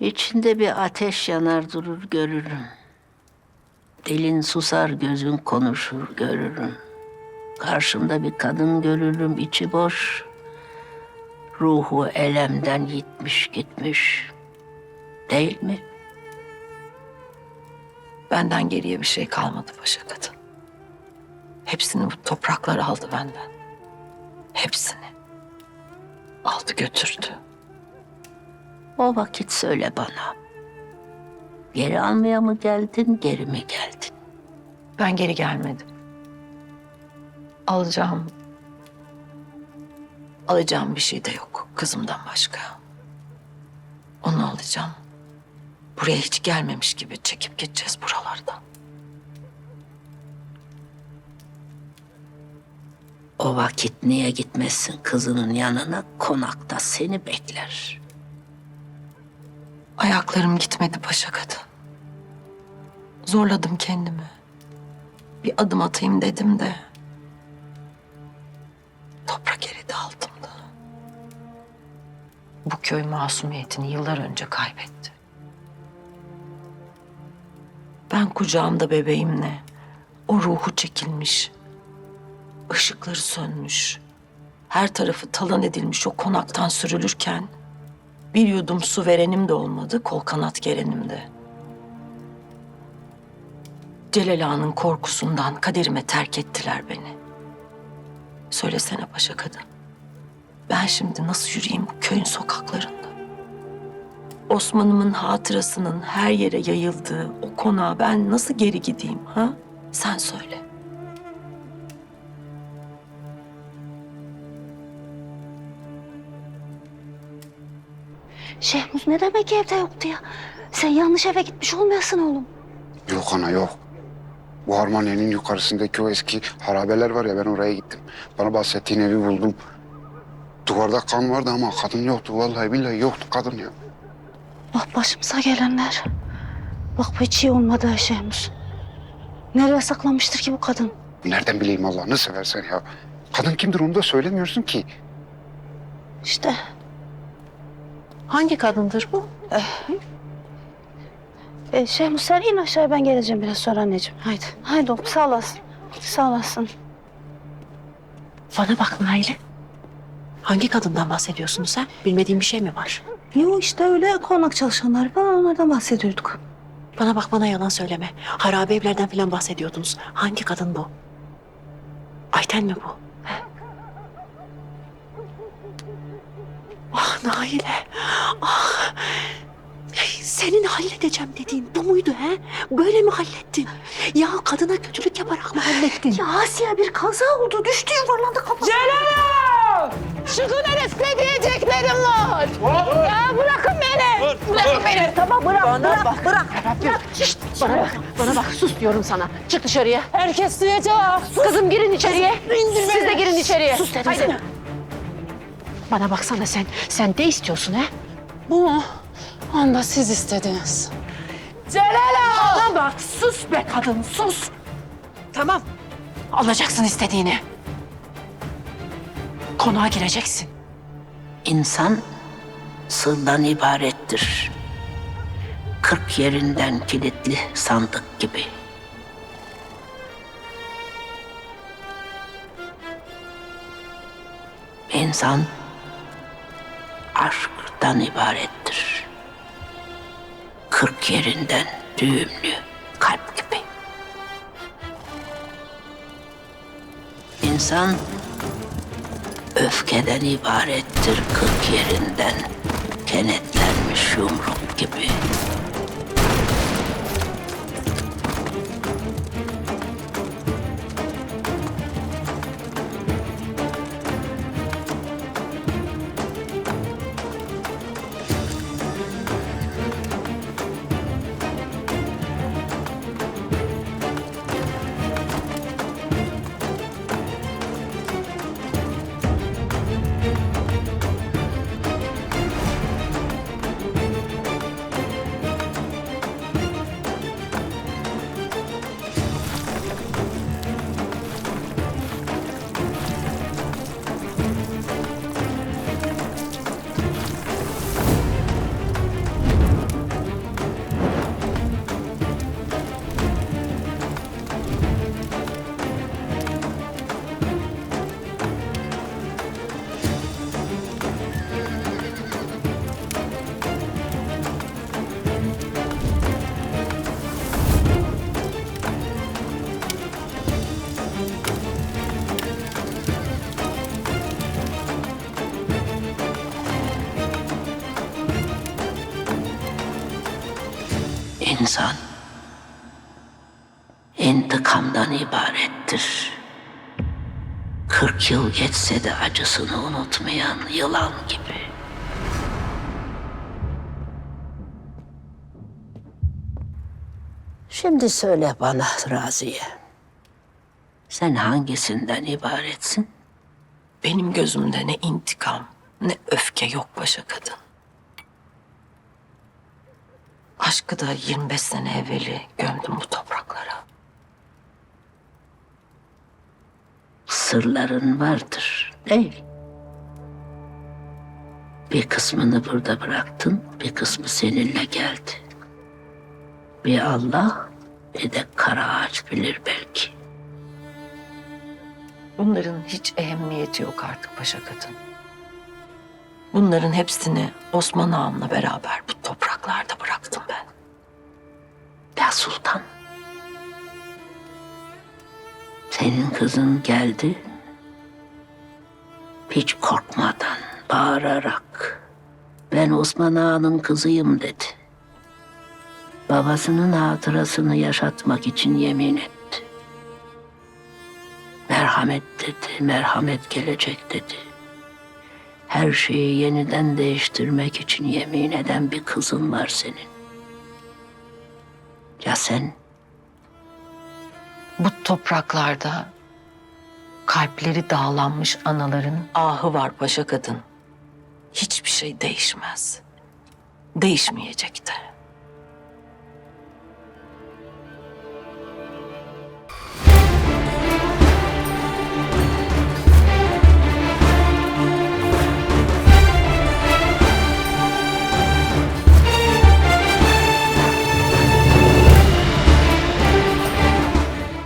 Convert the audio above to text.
İçinde bir ateş yanar durur görürüm. Dilin susar gözün konuşur görürüm. Karşımda bir kadın görürüm içi boş. Ruhu elemden gitmiş gitmiş. Değil mi? Benden geriye bir şey kalmadı paşa kadın. Hepsini bu topraklar aldı benden. Hepsini. Aldı götürdü. O vakit söyle bana. Geri almaya mı geldin, geri mi geldin? Ben geri gelmedim. Alacağım... Alacağım bir şey de yok kızımdan başka. Onu alacağım. Buraya hiç gelmemiş gibi çekip gideceğiz buralardan. O vakit niye gitmezsin kızının yanına? Konakta seni bekler. Ayaklarım gitmedi paşa kadın. Zorladım kendimi. Bir adım atayım dedim de. Toprak eridi altımda. Bu köy masumiyetini yıllar önce kaybetti. Ben kucağımda bebeğimle o ruhu çekilmiş, ışıkları sönmüş, her tarafı talan edilmiş o konaktan sürülürken bir yudum su verenim de olmadı, kol kanat gerenim de. Celal Ağa'nın korkusundan kaderime terk ettiler beni. Söylesene paşa kadın. Ben şimdi nasıl yürüyeyim bu köyün sokaklarında? Osman'ımın hatırasının her yere yayıldığı o konağa ben nasıl geri gideyim ha? Sen söyle. Şehmuz ne demek evde yoktu ya? Sen yanlış eve gitmiş olmayasın oğlum. Yok ana yok. Bu harmaniyenin yukarısındaki o eski harabeler var ya ben oraya gittim. Bana bahsettiğin evi buldum. Duvarda kan vardı ama kadın yoktu. Vallahi billahi yoktu kadın ya. Bak başımıza gelenler. Bak bu hiç iyi olmadı Şehmuz. Nereye saklamıştır ki bu kadın? Nereden bileyim Allah'ını seversen ya. Kadın kimdir onu da söylemiyorsun ki. İşte Hangi kadındır bu? e, Şehmuz sen in aşağıya ben geleceğim biraz sonra anneciğim. Haydi. Haydi oğlum sağ olasın. Sağ olasın. Bana bak Naile. Hangi kadından bahsediyorsunuz sen? Bilmediğin bir şey mi var? Yo işte öyle konak çalışanlar falan onlardan bahsediyorduk. Bana bak bana yalan söyleme. Harabe evlerden falan bahsediyordunuz. Hangi kadın bu? Ayten mi bu? Ah Naile. Ah. Senin halledeceğim dediğin bu muydu he? Böyle mi hallettin? Ya kadına kötülük yaparak mı hallettin? Ya Asiye bir kaza oldu. Düştü yuvarlandı kafası. Çıkın ne diyeceklerim var. Ya bırakın beni. Bırakın beni. Tamam bırak Bana bak bırak. Şişt, bana bak. Bana bak sus diyorum sana. Çık dışarıya. Herkes duyacak. Kızım girin içeriye. Siz de girin içeriye. Sus dedim Haydi. sana. Bana baksana sen. Sen ne istiyorsun he? Bu mu? Onda siz istediniz. Bana bak sus be kadın sus. Tamam. Alacaksın istediğini. Konağa gireceksin. İnsan sırdan ibarettir. Kırk yerinden kilitli sandık gibi. İnsan aşktan ibarettir. Kırk yerinden düğümlü kalp gibi. İnsan öfkeden ibarettir kırk yerinden kenetlenmiş yumruk gibi. İnsan intikamdan ibarettir. Kırk yıl geçse de acısını unutmayan yılan gibi. Şimdi söyle bana Raziye. Sen hangisinden ibaretsin? Benim gözümde ne intikam ne öfke yok paşa kadın. Aşkı da 25 sene evveli gömdüm bu topraklara. Sırların vardır, değil. Bir kısmını burada bıraktın, bir kısmı seninle geldi. Bir Allah, bir de kara ağaç bilir belki. Bunların hiç ehemmiyeti yok artık paşa kadın. Bunların hepsini Osman Ağam'la beraber bu topraklarda bıraktım ben. Ya sultan. Senin kızın geldi. Hiç korkmadan, bağırarak. Ben Osman Ağa'nın kızıyım dedi. Babasının hatırasını yaşatmak için yemin etti. Merhamet dedi, merhamet gelecek dedi. Her şeyi yeniden değiştirmek için yemin eden bir kızın var senin. Ya sen? Bu topraklarda kalpleri dağlanmış anaların ahı var paşa kadın. Hiçbir şey değişmez. Değişmeyecek de.